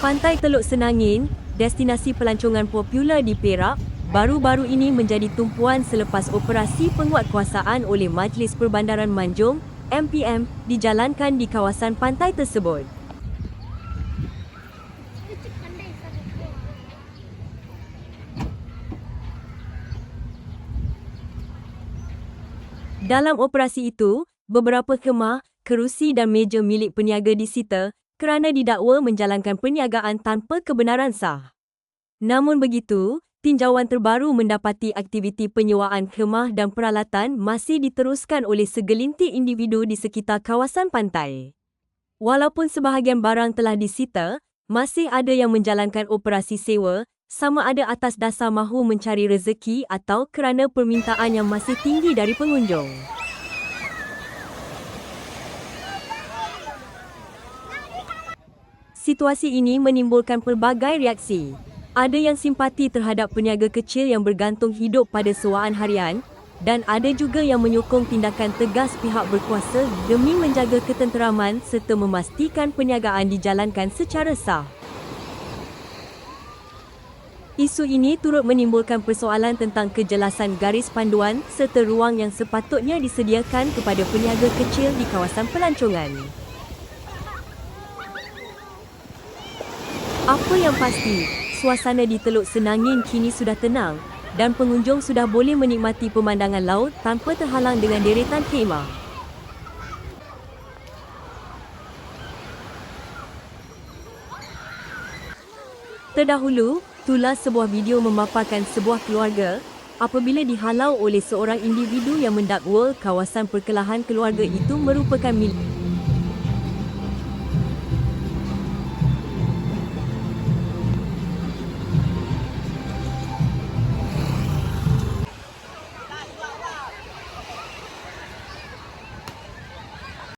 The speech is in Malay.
Pantai Teluk Senangin, destinasi pelancongan popular di Perak, baru-baru ini menjadi tumpuan selepas operasi penguatkuasaan oleh Majlis Perbandaran Manjung MPM dijalankan di kawasan pantai tersebut. Dalam operasi itu, beberapa kemah, kerusi dan meja milik peniaga disita kerana didakwa menjalankan perniagaan tanpa kebenaran sah. Namun begitu, tinjauan terbaru mendapati aktiviti penyewaan kemah dan peralatan masih diteruskan oleh segelintir individu di sekitar kawasan pantai. Walaupun sebahagian barang telah disita, masih ada yang menjalankan operasi sewa sama ada atas dasar mahu mencari rezeki atau kerana permintaan yang masih tinggi dari pengunjung. Situasi ini menimbulkan pelbagai reaksi. Ada yang simpati terhadap peniaga kecil yang bergantung hidup pada sewaan harian dan ada juga yang menyokong tindakan tegas pihak berkuasa demi menjaga ketenteraman serta memastikan perniagaan dijalankan secara sah. Isu ini turut menimbulkan persoalan tentang kejelasan garis panduan serta ruang yang sepatutnya disediakan kepada peniaga kecil di kawasan pelancongan. Apa yang pasti, suasana di Teluk Senangin kini sudah tenang dan pengunjung sudah boleh menikmati pemandangan laut tanpa terhalang dengan deretan khemah. Terdahulu, tulas sebuah video memaparkan sebuah keluarga apabila dihalau oleh seorang individu yang mendakwa kawasan perkelahan keluarga itu merupakan milik